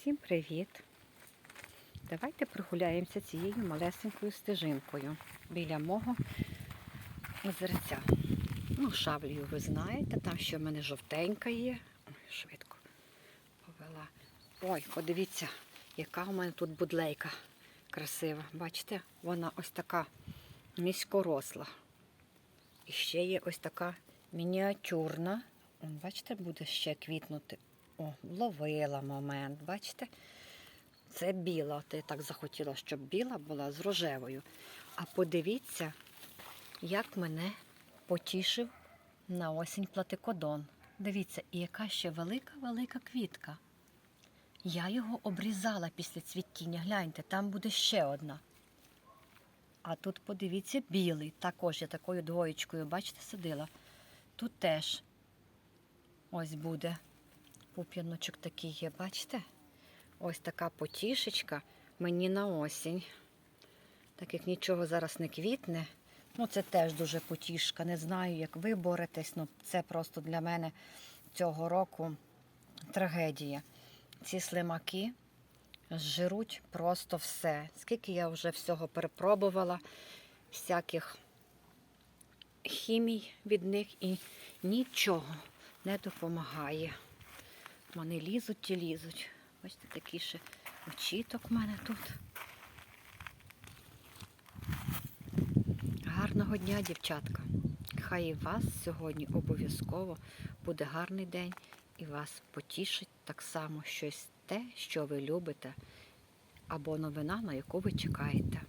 Всім привіт! Давайте прогуляємося цією малесенькою стежинкою біля мого озерця. Ну, шаблею ви знаєте, там ще в мене жовтенька є. Швидко повела. Ой, подивіться, яка у мене тут будлейка красива. Бачите, вона ось така низькоросла. І ще є ось така мініатюрна. Бачите, буде ще квітнути. О, вловила момент, бачите? Це біла. Я так захотіла, щоб біла була з рожевою. А подивіться, як мене потішив на осінь платикодон. Дивіться, і яка ще велика-велика квітка. Я його обрізала після цвітіння. Гляньте, там буде ще одна. А тут, подивіться, білий. Також я такою двоєчкою, бачите, сидила. Тут теж ось буде. Пуп'яночок такий є, бачите? Ось така потішечка мені на осінь. Так як нічого зараз не квітне. Ну, це теж дуже потішка. Не знаю, як ви боретесь. Ну, це просто для мене цього року трагедія. Ці слимаки жируть просто все. Скільки я вже всього перепробувала, всяких хімій від них і нічого не допомагає. Вони лізуть і лізуть. Бачите, такий ще очіток в мене тут. Гарного дня, дівчатка. Хай і вас сьогодні обов'язково буде гарний день і вас потішить так само щось те, що ви любите, або новина, на яку ви чекаєте.